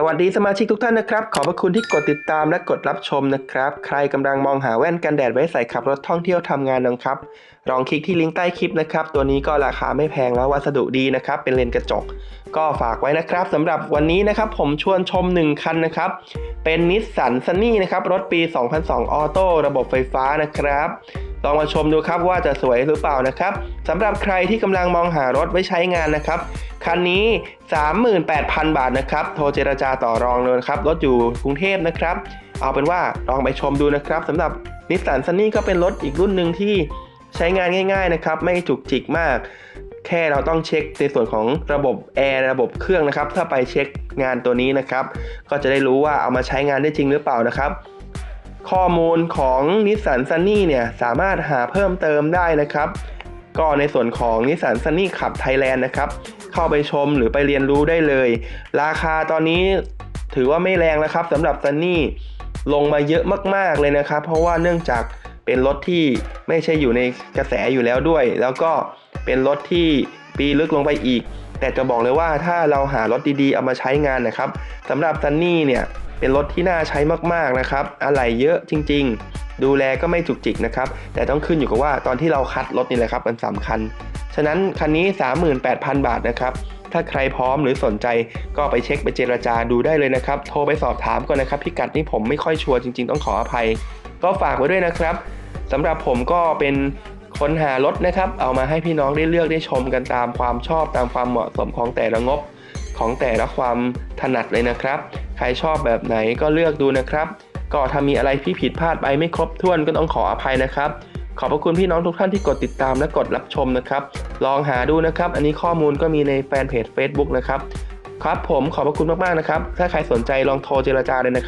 สวัสดีสมาชิกทุกท่านนะครับ ขอบพระคุณที่กดติดตามและกดรับชมนะครับ ใครกำลังมองหาแว่นกันแดดไว้ใส่ขับรถท่องเที่ยวทำงานนะครับลองคลิกที่ลิงก์ใต้คลิปนะครับ ตัวนี้ก็ราคาไม่แพงแล้ววัสดุดีนะครับ เป็นเลนกระจก ก็ฝากไว้นะครับสำหรับวันนี้นะครับผมชวนชม 1 คันนะครับ เป็นนิสสันซันนี่นะครับ รถปี 2002 ออโต้ระบบไฟฟ้านะครับ ลองมาชมดูครับว่าจะสวยหรือเปล่านะครับสำหรับใครที่กำลังมองหารถไว้ใช้งานนะครับ คันนี้ 38,000 บาทนะครับ โทรเจรจาต่อรองเลยนะครับ รถอยู่กรุงเทพนะครับ เอาเป็นว่าลองไปชมดูนะครับสำหรับนิสสันซันนี่ก็เป็นรถอีกรุ่นหนึ่งที่ใช้งานง่าย ๆนะครับ ไม่จุกจิกมาก แค่เราต้องเช็คในส่วนของระบบแอร์ระบบเครื่องนะครับ ถ้าไปเช็คงานตัวนี้นะครับ ก็จะได้รู้ว่าเอามาใช้งานได้จริงหรือเปล่านะครับ ข้อมูลของ Nissan Sunny เนี่ยสามารถหาเพิ่มเติมได้นะครับ ก็ในส่วนของ Nissan Sunny ขับ Thailand นะครับ เข้าไปชมหรือไปเรียนรู้ได้เลย ราคาตอนนี้ถือว่าไม่แรงนะครับสำหรับ Sunny ลงมาเยอะมากๆเลยนะครับ เพราะว่าเนื่องจากเป็นรถที่ไม่ใช่อยู่ในกระแสอยู่แล้วด้วย แล้วก็เป็นรถที่ปีลึกลงไปอีก แต่จะบอกเลยว่าถ้าเราหารถดีๆ เอามาใช้งานนะครับสำหรับ Sunny เนี่ย เป็นรถที่น่าใช้มากๆนะครับอะไรเยอะจริง ๆ ดูแลก็ไม่จุกจิกนะครับ แต่ต้องขึ้นอยู่กับว่าตอนที่เราคัดรถนี่แหละครับมันสำคัญ ฉะนั้นคันนี้ 38,000 บาทนะครับ ถ้าใครพร้อมหรือสนใจก็ไปเช็คไปเจรจาดูได้เลยนะครับ โทรไปสอบถามก่อนนะครับพิกัดนี่ผมไม่ค่อยชัวร์จริง ๆ ต้องขออภัย ก็ฝากไว้ด้วยนะครับสำหรับผมก็เป็นคนหารถนะครับ เอามาให้พี่น้องได้เลือกได้ชมกันตามความชอบตามความเหมาะสมของแต่ละงบของแต่ละความถนัดเลยนะครับ ใครชอบแบบไหนก็เลือกดูนะครับ ก็ถ้ามีอะไรที่ผิดพลาดไปไม่ครบถ้วนก็ต้องขออภัยนะครับ ขอบพระคุณพี่น้องทุกท่านที่กดติดตามและกดรับชมนะครับ ลองหาดูนะครับ อันนี้ข้อมูลก็มีในแฟนเพจ Facebook นะครับ ครับผมขอบพระคุณมากๆนะครับ ถ้าใครสนใจลองโทรเจรจาเลยนะครับ